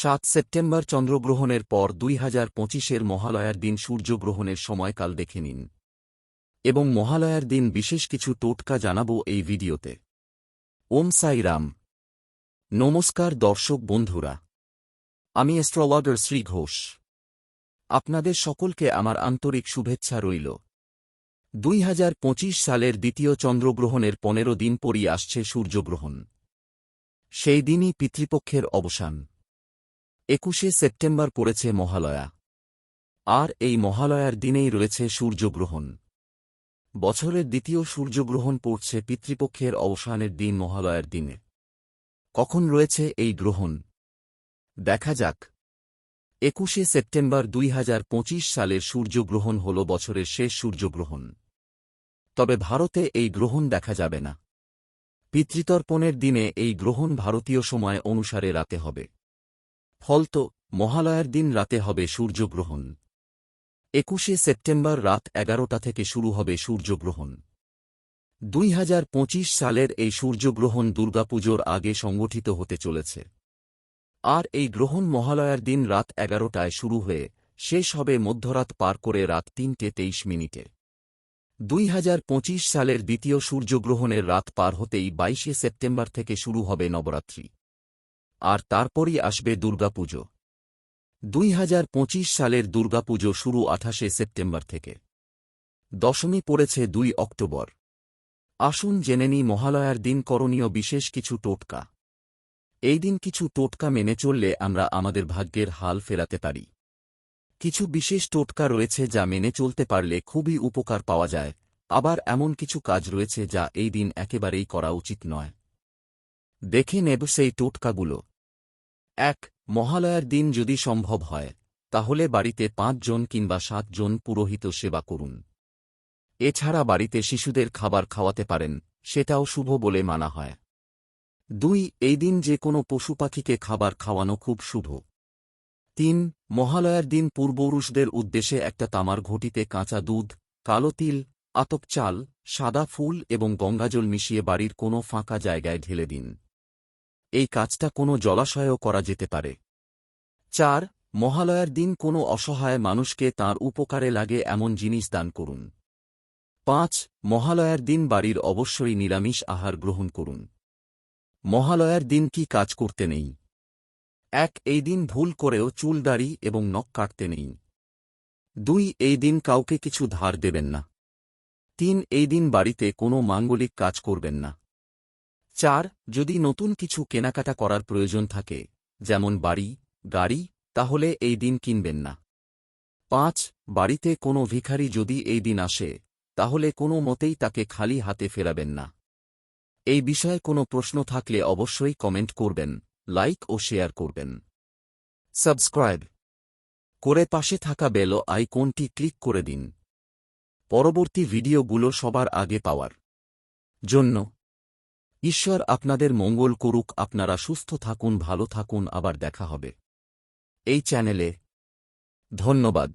সাত সেপ্টেম্বর চন্দ্রগ্রহণের পর দুই হাজার পঁচিশের মহালয়ার দিন সূর্যগ্রহণের সময়কাল দেখে নিন। এবং মহালয়ার দিন বিশেষ কিছু টোটকা জানাব এই ভিডিওতে। ওম সাই রাম। নমস্কার দর্শক বন্ধুরা। আমি অ্যাস্ট্রোলজার শ্রী ঘোষ। আপনাদের সকলকে আমার আন্তরিক শুভেচ্ছা রইল। দুই হাজার পঁচিশ সালের দ্বিতীয় চন্দ্রগ্রহণের পনেরো দিন পরই আসছে সূর্যগ্রহণ। সেই দিনই পিতৃপক্ষের অবসান। একুশে সেপ্টেম্বর পড়েছে মহালয়া। আর এই মহালয়ার দিনেই রয়েছে সূর্যগ্রহণ। বছরের দ্বিতীয় সূর্যগ্রহণ পড়ছে পিতৃপক্ষের অবসানের দিন মহালয়ার দিনে। কখন রয়েছে এই গ্রহণ? দেখা যাক। একুশে সেপ্টেম্বর দুই হাজার পঁচিশ সালের সূর্যগ্রহণ হল বছরের শেষ সূর্যগ্রহণ। তবে ভারতে এই গ্রহণ দেখা যাবে না। পিতৃতর্পণের দিনে এই গ্রহণ ভারতীয় সময় অনুসারে রাতে হবে। ফলত মহালয়ার দিন রাতে হবে সূর্যগ্রহণ। একুশে সেপ্টেম্বর রাত এগারোটা থেকে শুরু হবে সূর্যগ্রহণ। দুই হাজার পঁচিশ সালের এই সূর্যগ্রহণ দুর্গাপুজোর আগে সংগঠিত হতে চলেছে। আর এই গ্রহণ মহালয়ার দিন রাত এগারোটায় শুরু হয়ে শেষ হবে মধ্যরাত পার করে রাত তিনটে তেইশ মিনিটে। দুই হাজার পঁচিশ সালের দ্বিতীয় সূর্যগ্রহণের রাত পার হতেই বাইশে সেপ্টেম্বর থেকে শুরু হবে নবরাত্রি। আর তারপরই আসবে দুর্গাপুজো। দুই হাজার পঁচিশ সালের দুর্গাপুজো শুরু আঠাশে সেপ্টেম্বর থেকে। দশমী পড়েছে দুই অক্টোবর। আসুন জেনে নিই মহালয়ার দিন করণীয় বিশেষ কিছু টোটকা। এই দিন কিছু টোটকা মেনে চললে আমরা আমাদের ভাগ্যের হাল ফেরাতে পারি। কিছু বিশেষ টোটকা রয়েছে যা মেনে চলতে পারলে খুবই উপকার পাওয়া যায়, আবার এমন কিছু কাজ রয়েছে যা এই দিন একেবারেই করা উচিত নয়। দেখে নেব সেই টোটকাগুলো। এক, মহালয়ার দিন যদি সম্ভব হয়, তাহলে বাড়িতে পাঁচজন কিংবা সাতজন পুরোহিত সেবা করুন। এছাড়া বাড়িতে শিশুদের খাবার খাওয়াতে পারেন, সেটাও শুভ বলে মানা হয়। দুই, এই দিন যে কোনো পশু পাখিকে খাবার খাওয়ানো খুব শুভ। তিন, মহালয়ার দিন পূর্বপুরুষদের উদ্দেশ্যে একটা তামার ঘটিতে কাঁচা দুধ, কালো তিল, আতপ চাল, সাদা ফুল এবং গঙ্গাজল মিশিয়ে বাড়ির কোনো ফাঁকা জায়গায় ঢেলে দিন। এই কাজটা কোনো জলাশয়েও করা যেতে পারে। চার, মহালয়ার দিন কোনো অসহায় মানুষকে তার উপকারে লাগে এমন জিনিস দান করুন। পাঁচ, মহালয়ার দিন বাড়ির অবশ্যই নিরামিষ আহার গ্রহণ করুন। মহালয়ার দিন কি কাজ করতে নেই? এক, এই দিন ভুল করেও চুল দাড়ি এবং নখ কাটতে নেই। দুই, এই দিন কাউকে কিছু ধার দেবেন না। তিন, এই দিন বাড়িতে কোনো মাঙ্গলিক কাজ করবেন না। চার, যদি নতুন কিছু কেনাকাটা করার প্রয়োজন থাকে, যেমন বাড়ি, গাড়ি, তাহলে এই দিন কিনবেন না। পাঁচ, বাড়িতে কোনো ভিখারি যদি এই দিন আসে, তাহলে কোনো মতেই তাকে খালি হাতে ফেরাবেন না। এই বিষয়ে কোনো প্রশ্ন থাকলে অবশ্যই কমেন্ট করবেন, লাইক ও শেয়ার করবেন। সাবস্ক্রাইব করে পাশে থাকা বেল আইকনটি ক্লিক করে দিন। পরবর্তী ভিডিওগুলো সবার আগে পাওয়ার জন্য ঈশ্বর আপনাদের মঙ্গল করুক, আপনারা সুস্থ থাকুন, ভালো থাকুন, আবার দেখা হবে। এই চ্যানেলে ধন্যবাদ।